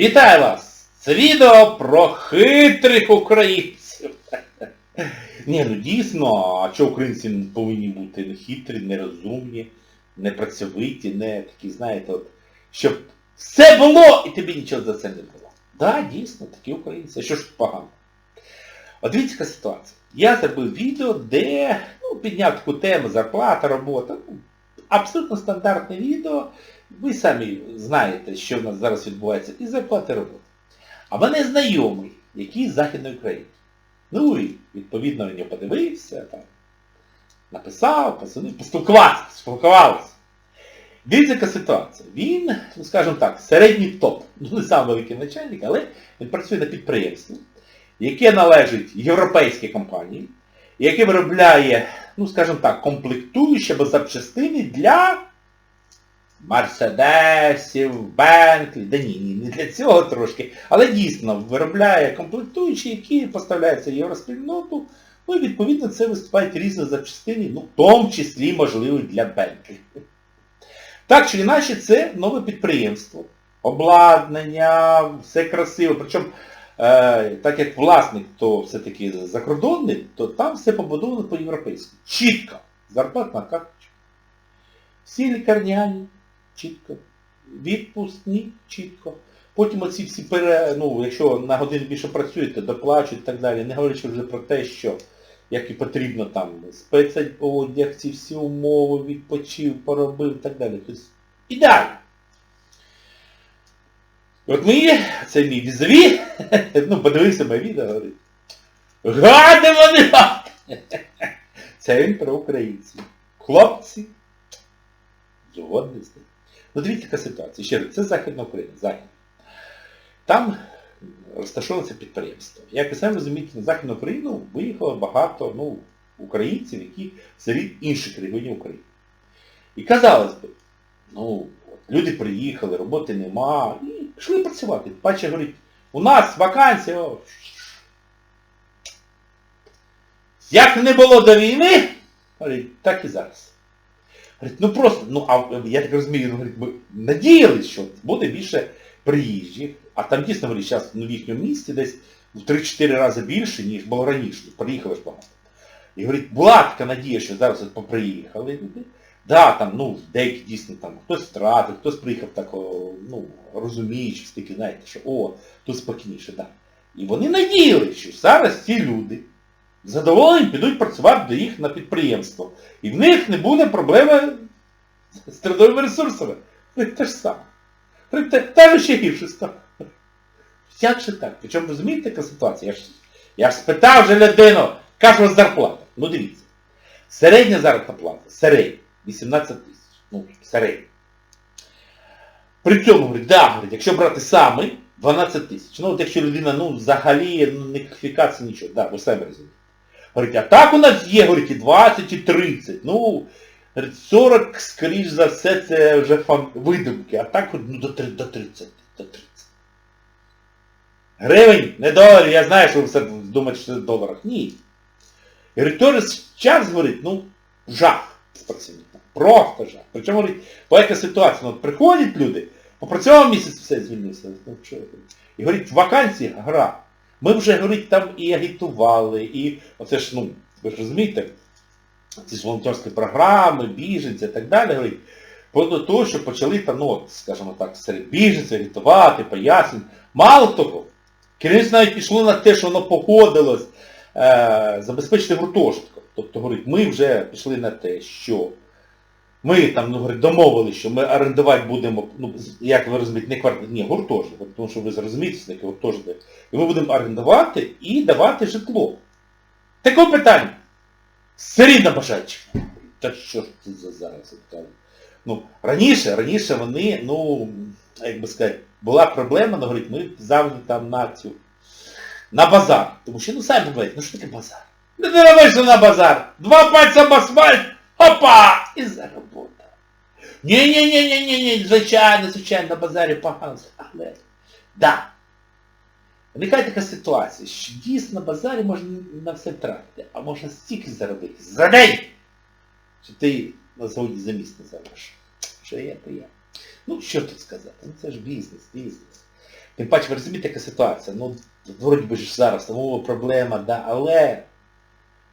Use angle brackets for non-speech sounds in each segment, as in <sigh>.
Вітаю вас! Це відео про хитрих українців. Ні, ну дійсно, а що українці повинні бути не хитрі, нерозумні, не працьовиті, не такі, знаєте, от, щоб все було і тобі нічого за це не було. Так, да, дійсно, такі українці. Що ж тут погано? От дивіться яка ситуація. Я зробив відео, де ну, підняв таку тему зарплата, робота. Ну, абсолютно стандартне відео. Ви самі знаєте, що в нас зараз відбувається і зарплати роботи. А мене знайомий, який з Західної України. Ну і відповідно на нього подивився, там, написав, позвонив, поспілкувався, спілкувався. Дивіться, яка ситуація. Він, ну скажімо так, середній топ. Ну не сам великий начальник, але він працює на підприємстві, яке належить європейській компанії, яке виробляє, ну скажімо так, комплектуючі або запчастини для Мерседесів, Бентлі, да ні, ні, не для цього трошки, але дійсно виробляє комплектуючі, які поставляються в євроспільноту, ну і відповідно це виступають різні запчастини, ну в тому числі, можливо, для Бентлі. Так чи інакше, це нове підприємство, обладнання, все красиво. Причому, е, так як власник, то все-таки закордонний, то там все побудовано по-європейськи. Чітко. Зарплатна карточка. Всі лікарняні, чітко. Відпускні, чітко. Потім оці всі пере, ну, якщо на годину більше працюєте, доплачують і так далі. Не говорячи вже про те, що як і потрібно там спецодяг, ці всі умови, відпочив, поробив і так далі. Тобто ідеально. От мені, це мій візові, <laughs> ну подивився моє відео, говорить. Гади вони! <laughs> Це він про українців. Хлопці. Згодний з ним. Ну дивіться, яка ситуація. Ще раз, це Західна Україна, Захід. Там розташовується підприємство. Як ви самі розумієте, на Західну Україну виїхало багато ну, українців, які серед інших регіонів України. І казалось би, ну, люди приїхали, роботи нема, і пішли працювати. Паче говорить, у нас вакансія. Як не було до війни, так і зараз. Говорить, ну просто, ну а я так розумію, він говорить, ми надіялись, що буде більше приїжджих, а там дійсно говорить, зараз ну, в їхньому місті десь в 3-4 рази більше, ніж було раніше. Приїхали ж багато. І говорить, була така надія, що зараз от поприїхали. Да, там, ну, деякі дійсно там, хтось втратив, хтось приїхав так, ну, розуміючи, таки, знаєте, що о, тут спокійніше, да. І вони надіялися, що зараз ці люди задоволені підуть працювати до їх на підприємство. І в них не буде проблеми з трудовими ресурсами. Те ж саме. Та, та ще гірше стало. Як же так? Причому розумієте, яка ситуація? Я ж, я ж спитав вже людину, яка ж у вас зарплата? Ну дивіться. Середня заробітна плата, середня, 18 тисяч. Ну, середня. При цьому, говорить, да, говорить, якщо брати саме, 12 тисяч. Ну, от якщо людина, ну, взагалі, ну, не кваліфікація, нічого, да, ви самі розумієте. Говорить, а так у нас є, говорить, і 20, і 30. Ну, 40, скоріш за все, це вже фан... видумки, а так ну, до, три- до 30. До 30. Гривень, не доларів, я знаю, що ви все думаєте, що це в доларах. Ні. І говорить, час, говорить, ну, жах. Просто жах. Причому, говорить, яка ситуація, ну, от приходять люди, попрацював місяць, все звільнився. Ну, і говорить, вакансії гра. Ми вже, говорить, там і агітували, і оце ж, ну, ви ж розумієте, ці ж волонтерські програми, біженці і так далі, говорить, до того, що почали там, ну, скажімо так, серед біженців агітувати, пояснювати. Мало того, керівництво навіть пішло на те, що воно погодилось е, забезпечити гуртожитком. Тобто, говорить, ми вже пішли на те, що ми там, ну, говорить, що ми орендувати будемо, ну, як ви розумієте, не квартиру, ні, гуртожиток, тому що ви зрозумієте, що таке. І ми будемо орендувати і давати житло. Таке питання. Все рівно бажаючи. Та що ж це за зараз? Ну, раніше, раніше вони, ну, як би сказати, була проблема, ну, говорить, ми завжди там на цю, на базар. Тому що, ну, самі говорять, ну що таке базар? Ну, ти на базар, два пальця в асфальт, опа! І заробота. Ні-ні-ні-ні-ні, звичайно, звичайно, на базарі погано, але, да. Виникає така ситуація, що дійсно на базарі можна на все втратити, а можна стільки заробити за день, що ти на заводі за місяць не заробиш. Що є, то є. Ну, що тут сказати? Ну це ж бізнес, бізнес. Тим паче, ви розумієте, яка ситуація. Ну, вроді би ж зараз мова проблема, да, але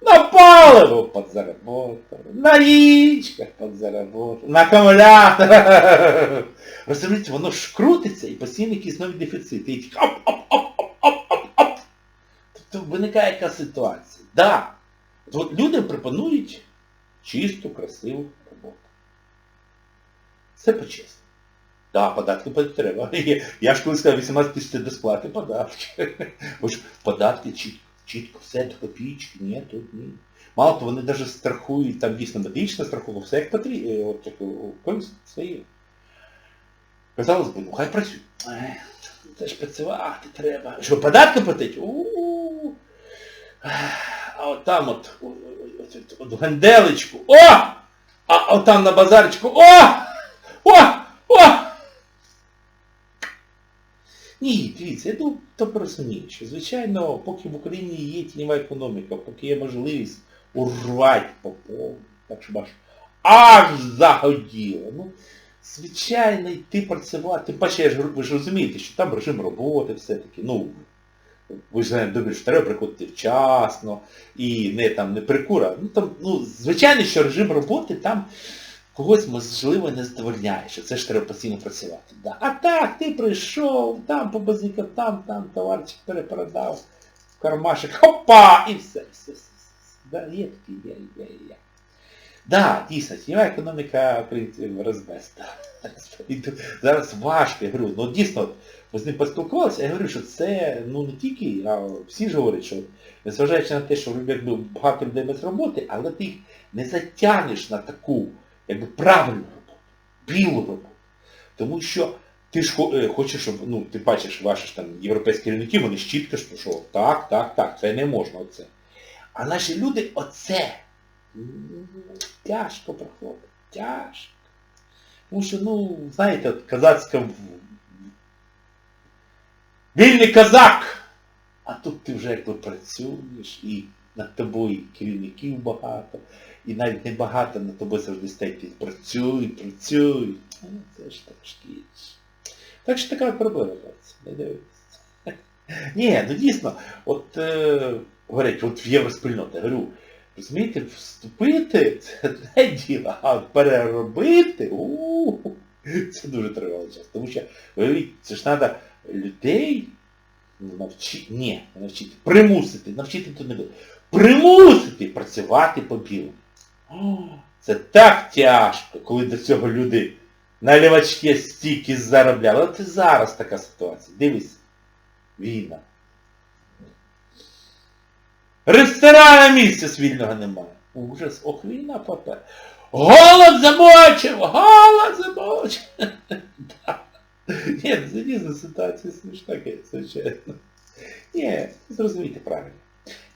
на паливо подзаработали, на яичках подзаработали, на акумуляторах. <laughs> Розумієте, воно ж крутиться і постійно якісь нові дефіцити. І оп, оп, оп, оп, оп, оп, оп. Тобто виникає яка ситуація. Да. От людям пропонують чисту, красиву роботу. Це по-чесному. Так, да, податки платити треба. <laughs> Я ж коли сказав 18 тисяч до сплати податки. <laughs> Податки чітко, чітко, все до копійки, ні, тут ні. Мало того, вони навіть страхують, там дійсно медична страхова, все як потрібно, от як у когось. Казалось би, ну хай працює. Це ж працювати треба. Що, податки платить? А от там от, от, от, от генделечку. О! А от там на базарчику. О! О! О! Ні, дивіться, я думаю, то розумію, що, звичайно, поки в Україні є тіньова економіка, поки є можливість урвати по повній, так що аж аж загоділо. Ну, звичайно, йти працювати. Тим паче, ви ж розумієте, що там режим роботи все-таки, ну, ви ж знаєте, добре, що треба приходити вчасно і не там не прикура. Ну там, ну, звичайно, що режим роботи там когось, можливо, не задовольняє, що це ж треба постійно працювати. Да. А так, ти прийшов, там побазикав, там, там, товарчик перепродав, в кармашек, хопа, і все, все, все. Да, є такі, є, є, є. Да, дійсно, тіньова економіка українців розбеста. І <laughs> Зараз важко, я говорю, ну дійсно, ми з ним поспілкувалися, я говорю, що це ну не тільки, а всі ж говорять, що незважаючи на те, що якби багато людей без роботи, але ти їх не затягнеш на таку, якби правильну роботу, білу роботу. Тому що ти ж е, хочеш, щоб, ну, ти бачиш ваші ж там європейські керівники, вони ж чітко, що, що так, так, так, це не можна, оце. А наші люди оце тяжко проходить, тяжко. Тому що, ну, знаєте, от казацька вільний казак! А тут ти вже якби працюєш і над тобою керівників багато, і навіть не багато над тобою завжди стоять працюй, працюй. Ну, це ж трошки. Так що така проблема не дивитися. <laughs> Ні, ну дійсно, от е, говорять, от в євроспільноти, говорю, розумієте, вступити це одне діло, а переробити, у це дуже тривалий час. Тому що, уявіть, це ж треба людей навчити, ні, не навчити, примусити, навчити то не буде, примусити працювати по білому. Це так тяжко, коли до цього люди на лівачки стільки заробляли. От і зараз така ситуація. Дивись, війна. Ресторана місця вільного немає. Ужас, ох, війна попер. Голод замочив! Голод замочив! <laughs> Ні, дійсно ситуація смішна, звичайно. Ні, зрозумійте правильно.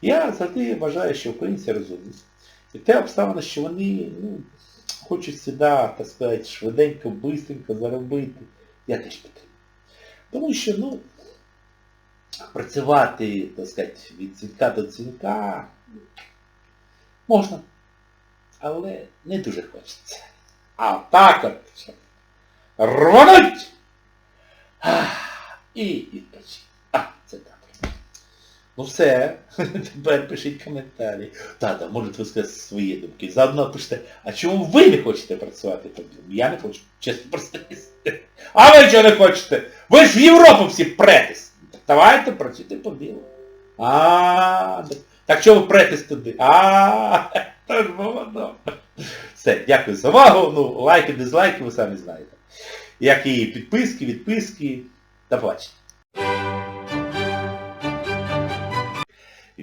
Я завжди вважаю, що українці розумні. І те обставина, що вони ну, хочуть сюди, так сказати, швиденько, бистренько заробити, я теж підтримую. Тому що, ну, працювати, так сказати, від дзвінка до дзвінка можна, але не дуже хочеться. А так от, рвануть і відпочити. Ну все, <laughs> тепер пишіть коментарі. Тата, можете ви сказати свої думки. Заодно пишете, а чому ви не хочете працювати? Я не хочу, чесно признаюсь. А ви чого не хочете? Ви ж в Європу всі претесь. Давайте працюйте по білому. А, так чого ви претесь туди? А, <laughs> то ж воно. Все, дякую за увагу. Ну, лайки, дизлайки, ви самі знаєте. Як і підписки, відписки. До побачення.